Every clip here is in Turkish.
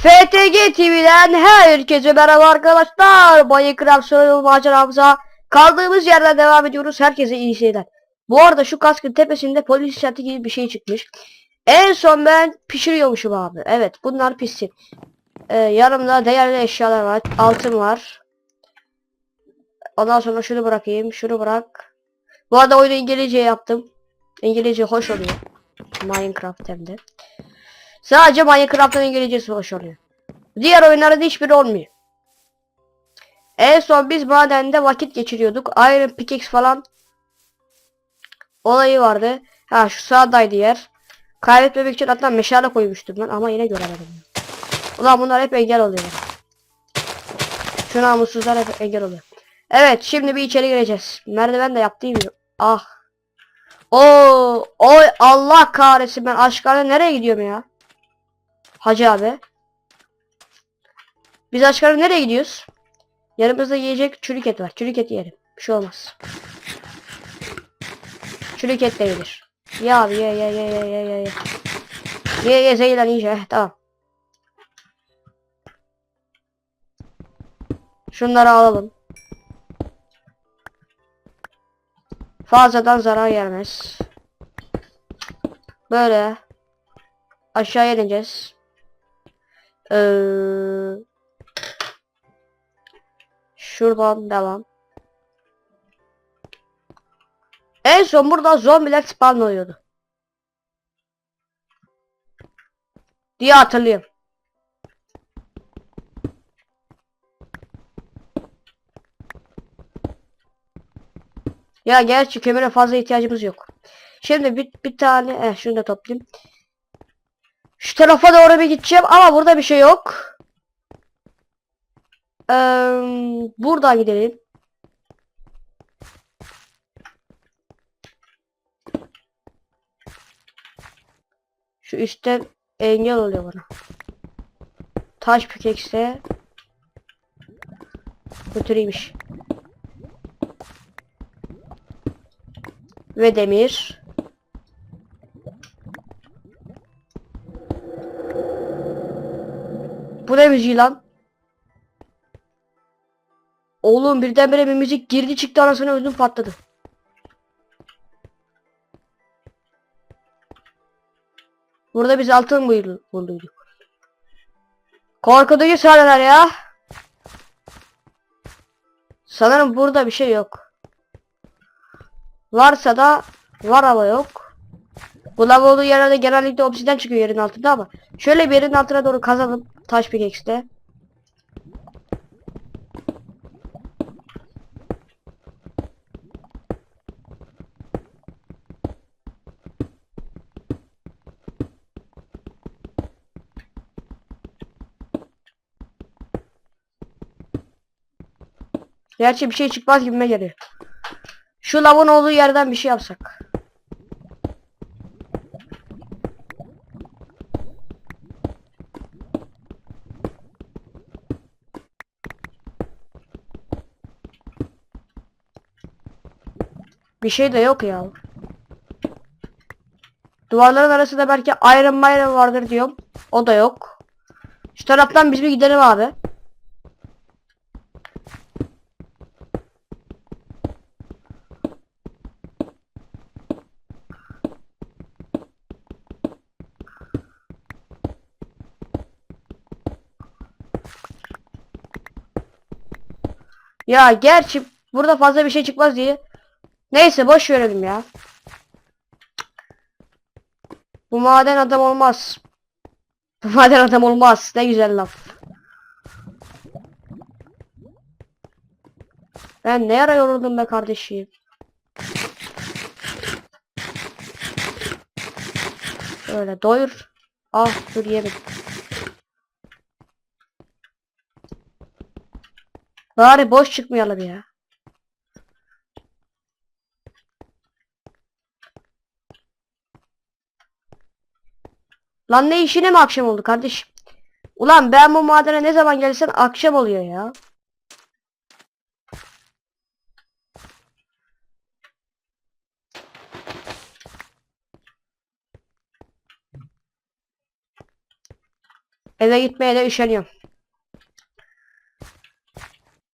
FTG TV'den herkese merhaba arkadaşlar. Minecraft Survival maceramıza kaldığımız yerden devam ediyoruz. Herkese iyi seyirler. Bu arada şu kaskın tepesinde polis işareti gibi bir şey çıkmış. En son ben pişiriyormuşum abi. Evet bunlar pişsin. Ee, yanımda değerli eşyalar var. Altın var. Ondan sonra şunu bırakayım. Şunu bırak. Bu arada oyunu İngilizce yaptım. İngilizce hoş oluyor. Minecraft hem de. Sadece Minecraft'ın İngilizcesi hoş oluyor. Diğer oyunlarda hiçbiri olmuyor. En son biz madende vakit geçiriyorduk. Iron Pickaxe falan olayı vardı. Ha şu sağdaydı yer. Kaybetmemek için hatta meşale koymuştum ben ama yine göremedim. Ulan bunlar hep engel oluyor. Şu namussuzlar hep engel oluyor. Evet şimdi bir içeri gireceğiz. Merdiven de yaptığım gibi. Ah. Oo, oy Allah kahretsin ben aşkına nereye gidiyorum ya? Hacı abi. Biz aşkına nereye gidiyoruz? Yanımızda yiyecek çürük et var. Çürük et yiyelim. Bir şey olmaz. Çürük et de yenir. Ye abi ye ye ye ye ye ye ye. Ye zeylan iyice. Heh, tamam. Şunları alalım. Fazladan zarar gelmez. Böyle. Aşağı ineceğiz. Ee, şuradan devam. En son burada zombiler spawn oluyordu. Diye hatırlıyorum. Ya gerçi kömüre fazla ihtiyacımız yok. Şimdi bir, bir tane eh şunu da toplayayım. Şu tarafa doğru bir gideceğim ama burada bir şey yok. Ee, buradan gidelim. Şu üstten engel oluyor bana. Taş pickaxe götüreymiş. Ve demir. Müziği lan? Oğlum birdenbire bir müzik girdi çıktı anasını ödüm patladı. Burada biz altın bulduyduk. Korkutucu sahneler ya. Sanırım burada bir şey yok. Varsa da var ama yok. Bu lav olduğu yerlerde genellikle obsiden çıkıyor yerin altında ama şöyle bir yerin altına doğru kazalım taş pickaxe'de. Gerçi bir şey çıkmaz gibime geliyor. Şu lavın olduğu yerden bir şey yapsak. Bir şey de yok ya. Duvarların arasında belki Iron Maiden vardır diyorum. O da yok. Şu taraftan biz bir gidelim abi. Ya gerçi burada fazla bir şey çıkmaz diye. Neyse boş verelim ya. Bu maden adam olmaz. Bu maden adam olmaz. Ne güzel laf. Ben ne ara yoruldum be kardeşim. Öyle doyur. Ah dur yemedim. Bari boş çıkmayalım ya. Lan ne işine mi akşam oldu kardeşim? Ulan ben bu madene ne zaman gelsem akşam oluyor ya. Eve gitmeye de üşeniyorum.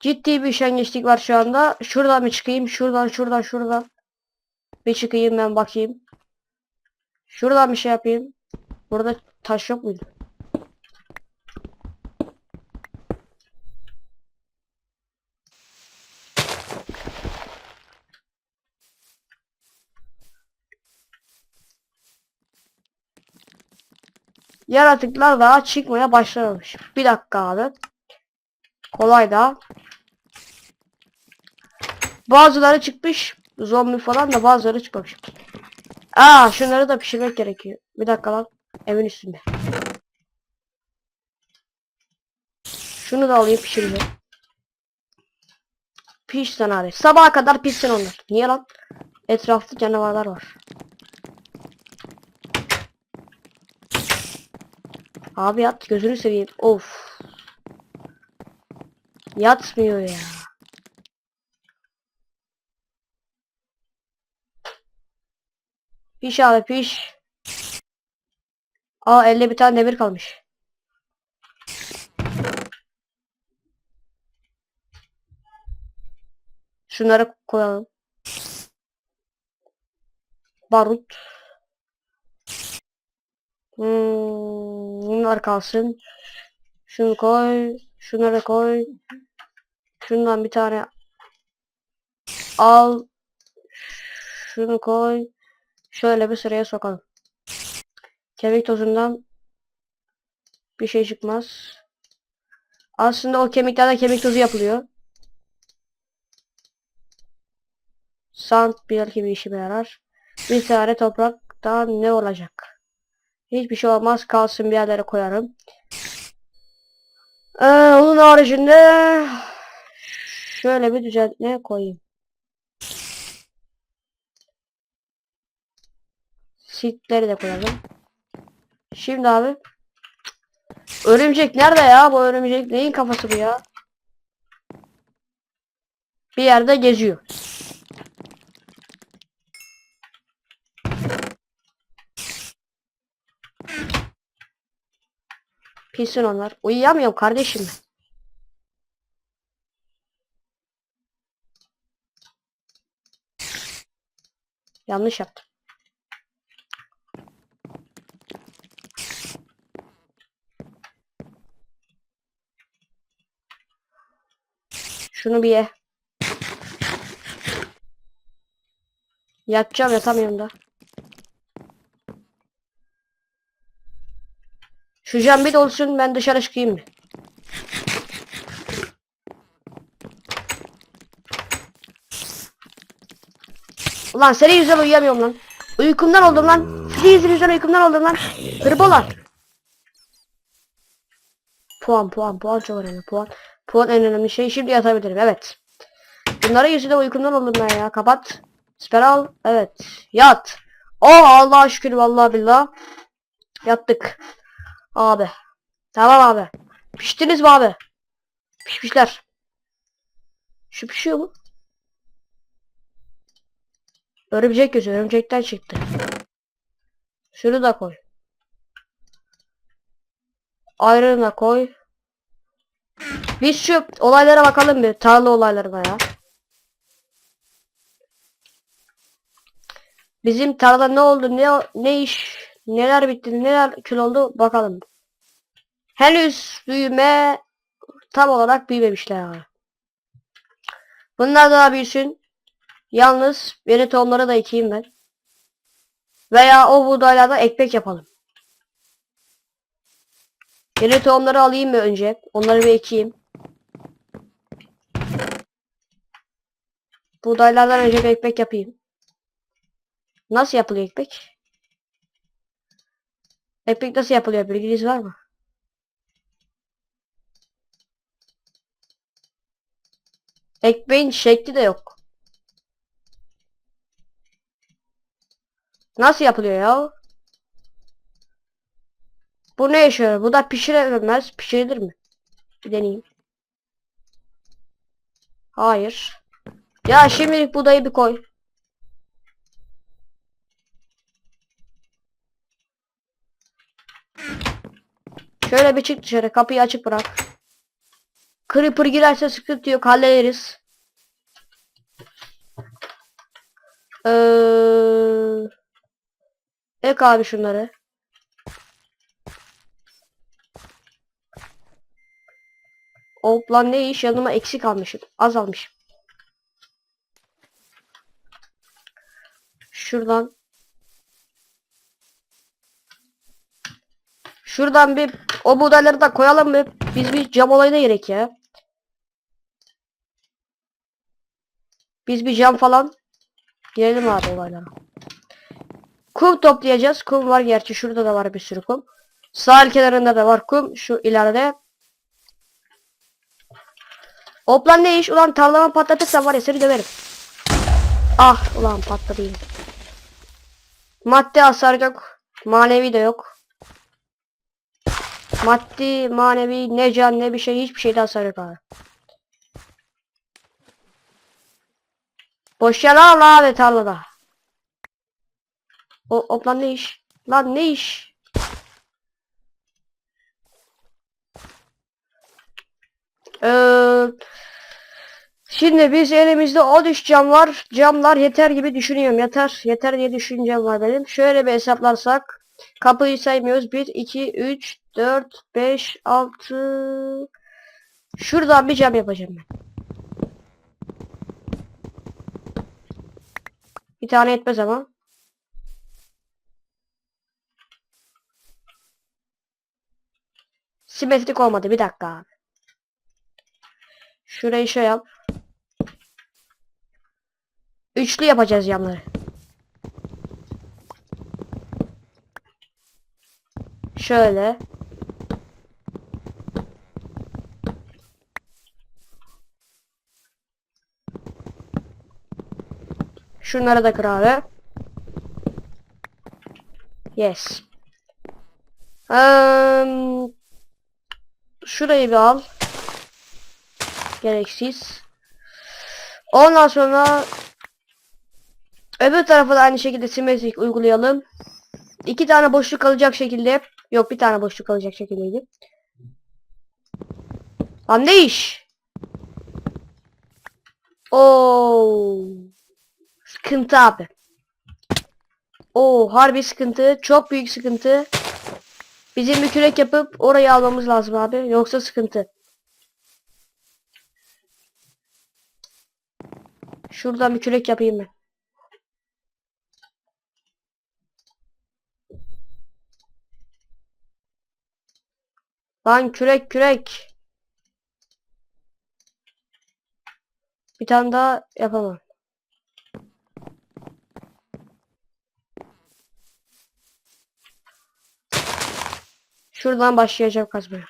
Ciddi bir üşengeçlik var şu anda. Şuradan mı çıkayım? Şuradan, şuradan, şuradan. Bir çıkayım ben bakayım. Şuradan bir şey yapayım. Burada taş yok muydu? Yaratıklar daha çıkmaya başlamış. Bir dakika abi. Kolay da. Bazıları çıkmış. Zombi falan da bazıları çıkmamış. Aa şunları da pişirmek gerekiyor. Bir dakika lan. Evin üstünde. Şunu da alayım pişirme. Piş sen abi. Sabaha kadar pişsin onlar. Niye lan? Etrafta canavarlar var. Abi yat gözünü seveyim. Of. Yatmıyor ya. Piş abi piş. Aa elde bir tane demir kalmış. Şunları koyalım. Barut. Hmm, bunlar kalsın. Şunu koy. Şunları koy. Şundan bir tane al. Şunu koy. Şöyle bir sıraya sokalım. Kemik tozundan bir şey çıkmaz. Aslında o kemiklerden kemik tozu yapılıyor. Sand belki bir işime yarar. Bir tane topraktan ne olacak? Hiçbir şey olmaz. Kalsın bir yerlere koyarım. Ee, onun haricinde şöyle bir düzenle koyayım. Sitleri de koyalım. Şimdi abi. Örümcek nerede ya? Bu örümcek neyin kafası bu ya? Bir yerde geziyor. Pissin onlar. Uyuyamıyorum kardeşim. Yanlış yaptım. Şunu bir ye. Yatacağım yatamıyorum da. Şu cam bir dolsun ben dışarı çıkayım mı? Ulan senin yüzünden uyuyamıyorum lan. Uykumdan oldum lan. Freezer yüzünden uykumdan oldum lan. Hırbolar. Puan puan puan çok önemli puan. Puan en önemli şey şimdi yatabilirim evet. Bunlara yüzünden uykumdan oldum ben ya kapat. Siper al evet yat. Oh Allah'a şükür vallahi billah. Yattık. Abi. Tamam abi. Piştiniz mi abi? Pişmişler. Şu pişiyor mu? Örümcek gözü örümcekten çıktı. Şunu da koy. Ayrını da koy. Biz şu olaylara bakalım bir. Tarla olaylarına ya. Bizim tarlada ne oldu ne ne iş neler bitti neler kül oldu bakalım. Henüz büyüme tam olarak büyümemişler abi. Bunlar daha büyüsün. Yalnız yeni tohumları da ekeyim ben. Veya o buğdaylardan ekmek yapalım. Yeni tohumları alayım mı önce? Onları bir ekeyim. Buğdaylardan önce bir ekmek yapayım. Nasıl yapılıyor ekmek? Ekmek nasıl yapılıyor bilginiz var mı? Ekmeğin şekli de yok. Nasıl yapılıyor ya? Bu ne yaşıyor? Bu da pişirilemez. Pişirilir mi? Bir deneyeyim. Hayır. Ya şimdilik budayı bir koy. Şöyle bir çık dışarı. Kapıyı açık bırak. Creeper girerse sıkıntı yok. Hallederiz. Ee, ek abi şunları. Hop lan ne iş yanıma eksik almışım. Az. Şuradan. Şuradan bir o buğdayları da koyalım mı? Biz bir cam olayına gerek ya. Biz bir cam falan girelim abi olaylara. Kum toplayacağız. Kum var gerçi şurada da var bir sürü kum. Sahil kenarında da var kum. Şu ileride. Hop lan ne iş? Ulan tarlama patlatırsan var ya seni döverim. Ah ulan patladı yine. Madde hasar yok. Manevi de yok. Maddi, manevi, ne can ne bir şey hiçbir şeyde hasar yok abi. Boş yer al abi tarlada. O, hop lan ne iş? Lan ne iş? Ee, şimdi biz elimizde 13 cam var. Camlar yeter gibi düşünüyorum. Yeter. Yeter diye düşüncem var benim. Şöyle bir hesaplarsak. Kapıyı saymıyoruz. 1, 2, 3, 4, 5, 6. Şuradan bir cam yapacağım ben. Bir tane yetmez ama. Simetrik olmadı. Bir dakika. Şurayı şey yap. Üçlü yapacağız yanları. Şöyle. Şunları da kır abi. Yes. Um, şurayı bir al. Gereksiz. Ondan sonra öbür tarafa da aynı şekilde simetrik uygulayalım. İki tane boşluk kalacak şekilde. Yok bir tane boşluk kalacak şekildeydi. Lan ne iş? Oo. Sıkıntı abi. Oo harbi sıkıntı. Çok büyük sıkıntı. Bizim bir kürek yapıp orayı almamız lazım abi. Yoksa sıkıntı. Şuradan bir kürek yapayım ben. Lan kürek kürek. Bir tane daha yapamam. Şuradan başlayacağım kazmaya.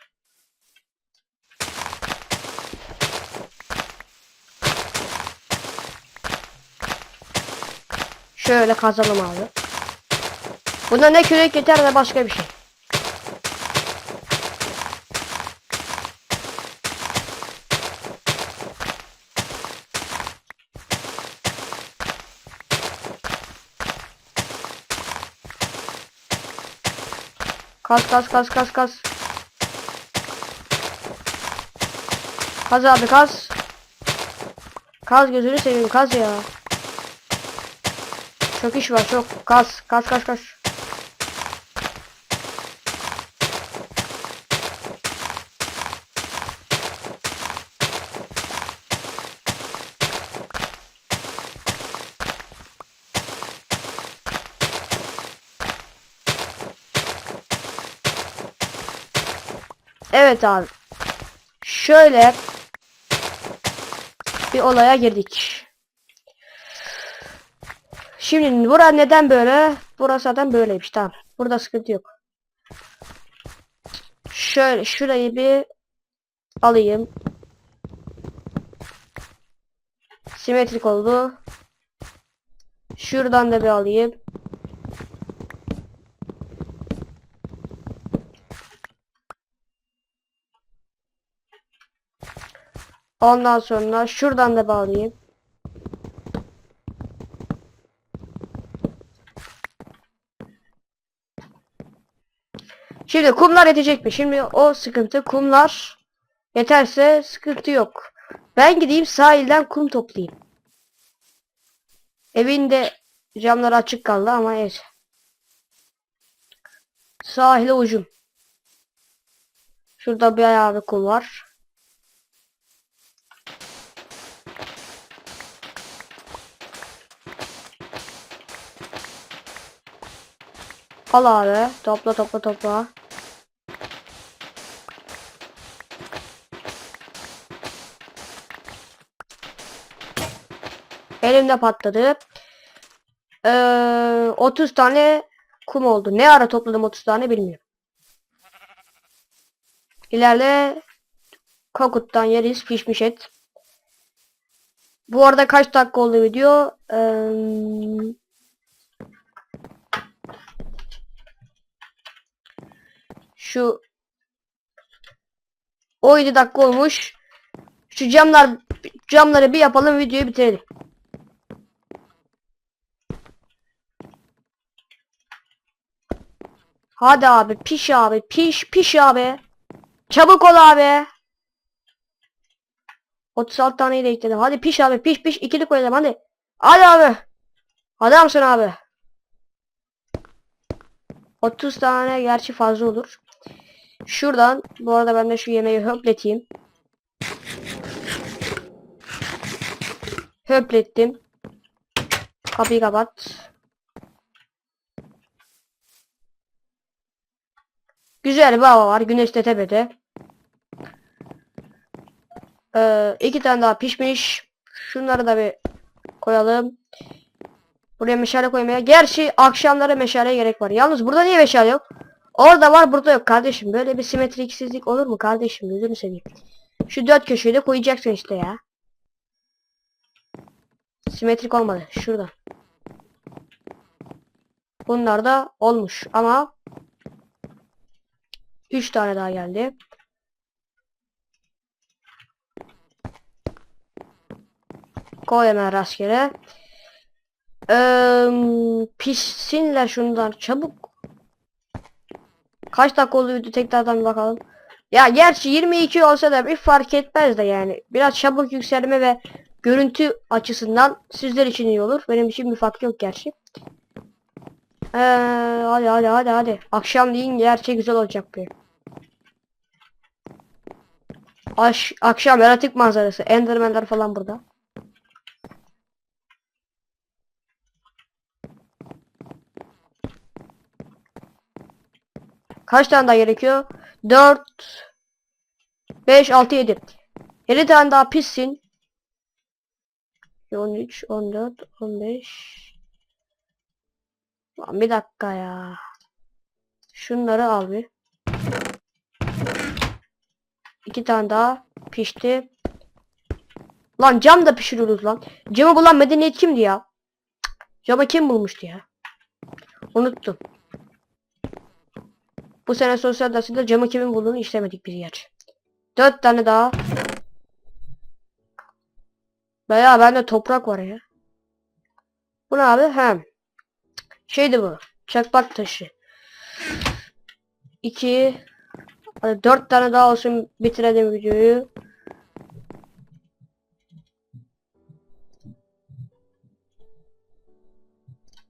Şöyle kazalım abi. Buna ne kürek yeter ne başka bir şey. Kaz kaz kaz kaz kaz. Kaz abi kaz. Kaz gözünü seveyim kaz ya. Çok iş var çok. Kaz kaz kaz kaz. Evet abi. Şöyle bir olaya girdik. Şimdi bura neden böyle? Burası zaten böyleymiş tamam. Burada sıkıntı yok. Şöyle şurayı bir alayım. Simetrik oldu. Şuradan da bir alayım. Ondan sonra şuradan da bağlayayım. Şimdi kumlar yetecek mi? Şimdi o sıkıntı kumlar yeterse sıkıntı yok. Ben gideyim sahilden kum toplayayım. Evinde camları açık kaldı ama neyse. Sahile ucum. Şurada bir kum var. Al abi. Topla topla topla. Elimde patladı. Ee, 30 tane kum oldu. Ne ara topladım 30 tane bilmiyorum. İleride kakuttan yeriz pişmiş et. Bu arada kaç dakika oldu video? Ee, şu 17 dakika olmuş. Şu camlar camları bir yapalım videoyu bitirelim. Hadi abi piş abi piş piş abi. Çabuk ol abi. 36 taneyi de ekledim. Hadi piş abi piş piş ikili koyalım hadi. Hadi abi. Adamsın abi. 30 tane gerçi fazla olur. Şuradan bu arada ben de şu yemeği höpleteyim. Höplettim. Kapıyı kapat. Güzel bir hava var. Güneş de tepede. Ee, iki tane daha pişmiş. Şunları da bir koyalım. Buraya meşale koymaya. Gerçi akşamları meşaleye gerek var. Yalnız burada niye meşale yok? Orada var burada yok kardeşim. Böyle bir simetriksizlik olur mu kardeşim? Gözünü seveyim. Şu dört köşeyi de koyacaksın işte ya. Simetrik olmadı. Şurada. Bunlar da olmuş ama 3 tane daha geldi. Koy hemen rastgele. Ee, pişsinler şundan çabuk. Kaç dakika oldu video tekrardan bakalım. Ya gerçi 22 olsa da bir fark etmez de yani. Biraz çabuk yükselme ve görüntü açısından sizler için iyi olur. Benim için bir fark yok gerçi. Ee, hadi hadi hadi hadi. Akşam deyin gerçek güzel olacak bir. Aş akşam yaratık manzarası. Endermenler falan burada. Kaç tane daha gerekiyor? 4 5 6 7. 7 tane daha pissin. 13 14 15 Lan bir dakika ya. Şunları al bir. İki tane daha pişti. Lan cam da pişiriyoruz lan. Camı bulan medeniyet kimdi ya? Camı kim bulmuştu ya? Unuttum. Bu sene sosyal dersinde camı kimin bulduğunu işlemedik bir yer. Dört tane daha. Veya bende toprak var ya. Bu ne abi? Hem. Şeydi bu. Çakmak taşı. İki. Hadi dört tane daha olsun bitirelim videoyu.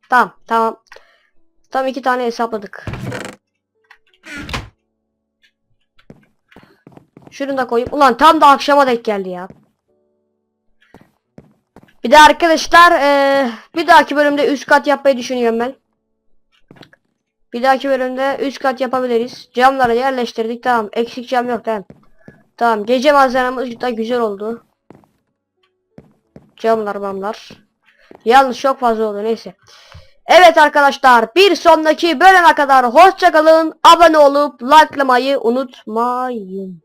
Tamam tamam. Tam iki tane hesapladık. Şunu da koyayım. Ulan tam da akşama denk geldi ya. Bir de arkadaşlar eee, bir dahaki bölümde üst kat yapmayı düşünüyorum ben. Bir dahaki bölümde üst kat yapabiliriz. Camları yerleştirdik tamam. Eksik cam yok tamam. Tamam gece manzaramız da güzel oldu. Camlar mamlar. Yalnız çok fazla oldu neyse. Evet arkadaşlar bir sonraki bölüme kadar hoşçakalın. Abone olup likelamayı unutmayın.